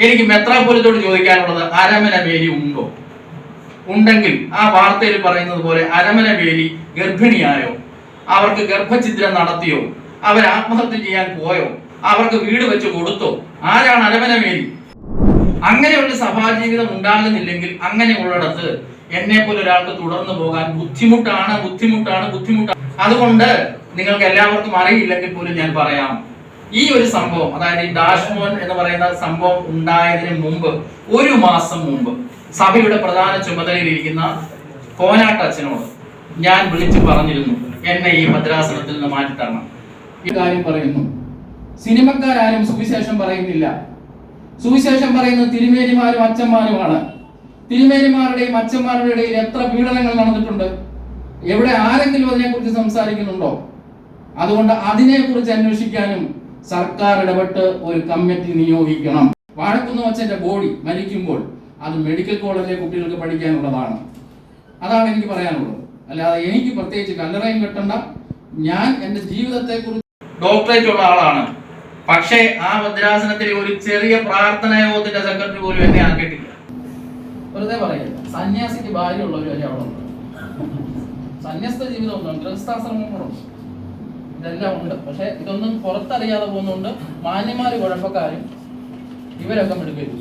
എനിക്ക് മെത്രാപ്പൊലിത്തോട് ചോദിക്കാനുള്ളത് അരമന വേലി ഉണ്ടോ? ഉണ്ടെങ്കിൽ ആ വാർത്തയിൽ പറയുന്നത് പോലെ അരമന വേലി ഗർഭിണിയായോ? അവർക്ക് ഗർഭഛിദ്രം നടത്തിയോ? അവർ ആത്മഹത്യ ചെയ്യാൻ പോയോ? അവർക്ക് വീട് വെച്ച് കൊടുത്തോ? ആരാണ് അരമന വേലി അങ്ങനെയുള്ള സഭാജീവിതം ഉണ്ടാകുന്നില്ലെങ്കിൽ അങ്ങനെയുള്ളിടത്ത് എന്നെ പോലെ ഒരാൾക്ക് തുടർന്നു പോകാൻ ബുദ്ധിമുട്ടാണ് ബുദ്ധിമുട്ടാണ് ബുദ്ധിമുട്ടാണ്. അതുകൊണ്ട് നിങ്ങൾക്ക് എല്ലാവർക്കും അറിയില്ലെങ്കിൽ പോലും ഞാൻ പറയാം. ഈ ഒരു സംഭവം അതായത് ഈ ഡാഷ്മോൻ എന്ന് പറയുന്ന സംഭവം ഉണ്ടായതിന് മുമ്പ് ഒരു മാസം മുമ്പ് സഭയുടെ പ്രധാന ചുമതലയിലിരിക്കുന്ന കോനാട്ട് അച്ഛനോട് ഞാൻ വിളിച്ചു പറഞ്ഞിരുന്നു എന്നെ ഈ ഭദ്രാസനത്തിൽ നിന്ന് മാറ്റി തരണം ഈ കാര്യം പറയുന്നു. സിനിമക്കാരും സുവിശേഷം പറയുന്നില്ല. സുവിശേഷം പറയുന്നത് തിരുമേനിമാരും അച്ഛന്മാരുമാണ്. തിരുമേനിമാരുടെയും അച്ഛന്മാരുടെയും ഇടയിൽ എത്ര പീഡനങ്ങൾ നടന്നിട്ടുണ്ട്. എവിടെ ആരെങ്കിലും അതിനെക്കുറിച്ച് സംസാരിക്കുന്നുണ്ടോ? അതുകൊണ്ട് അതിനെക്കുറിച്ച് അന്വേഷിക്കാനും സർക്കാർ ഇടപെട്ട് ഒരു കമ്മിറ്റി നിയോഗിക്കണം. വാഴക്കുന്ന് അച്ഛന്റെ ബോഡി മരിക്കുമ്പോൾ അത് മെഡിക്കൽ കോളേജിലെ കുട്ടികൾക്ക് പഠിക്കാനുള്ളതാണ്. അതാണ് എനിക്ക് പറയാനുള്ളത്. അല്ലാതെ എനിക്ക് പ്രത്യേകിച്ച് കല്ലറയും കെട്ടണ്ട. ഞാൻ എന്റെ ജീവിതത്തെക്കുറിച്ച് ഡോക്ടറേറ്റ് ഉള്ള ആളാണ്. പക്ഷേ ആ ഭദ്രാസനത്തിൽ ഒരു ചെറിയ പ്രാർത്ഥന യോഗത്തിന്റെ സെക്രട്ടറി പോലും എന്നെ ആക്കിയിട്ടില്ല. വെറുതെ പറയുക സന്യാസിക്ക് ഭാര്യ ഉള്ളവരും വരെ അവിടെ ഉണ്ട്. സന്യസ്ത ജീവിതം ഒന്നും ഗൃഹസ്ഥാശ്രമങ്ങളുണ്ട് ഇതെല്ലാം ഉണ്ട്. പക്ഷെ ഇതൊന്നും പുറത്തറിയാതെ പോകുന്നുണ്ട്. മാന്യമാര് കുഴപ്പക്കാരും ഇവരൊക്കെ മിടുക്കരും.